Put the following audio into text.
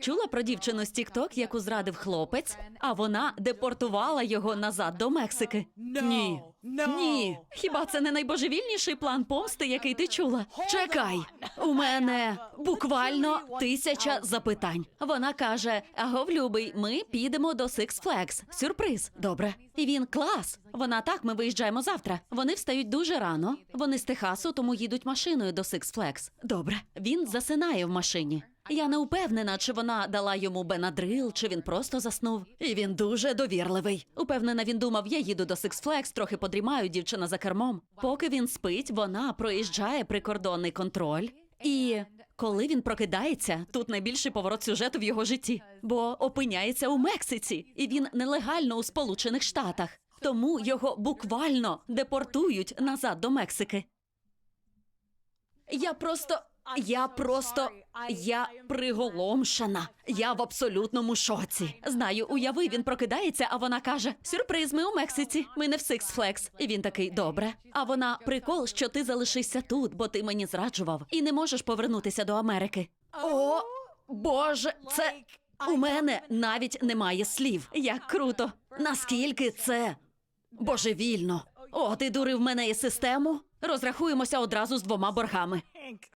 Чула про дівчину з Тікток, яку зрадив хлопець, а вона депортувала його назад до Мексики. Ні. Ні. Хіба це не найбожевільніший план помсти, який ти чула? Чекай, у мене буквально тисяча запитань. Вона каже: Агов, любий, ми підемо до Six Flags. Сюрприз. Добре. І він клас. Вона так, ми виїжджаємо завтра. Вони встають дуже рано. Вони з Техасу, тому їдуть машиною до Six Flags. Добре. Він засинає в машині. Я не упевнена, чи вона дала йому бенадрил, чи він просто заснув. І він дуже довірливий. Упевнена, він думав, я їду до Six Flags, трохи подрімаю, дівчина за кермом. Поки він спить, вона проїжджає прикордонний контроль. І коли він прокидається, тут найбільший поворот сюжету в його житті, бо опиняється у Мексиці, і він нелегально у Сполучених Штатах. Тому його буквально депортують назад до Мексики. Я просто. Я просто. Я приголомшена. Я в абсолютному шоці. Знаю, уяви, він прокидається, а вона каже: Сюрприз, ми у Мексиці. Ми не в Six Flags». І він такий добре. А вона прикол, що ти залишишся тут, бо ти мені зраджував, і не можеш повернутися до Америки. О, Боже, це у мене навіть немає слів. Як круто! Наскільки це божевільно. О, ти дурив мене і систему? Розрахуємося одразу з двома боргами.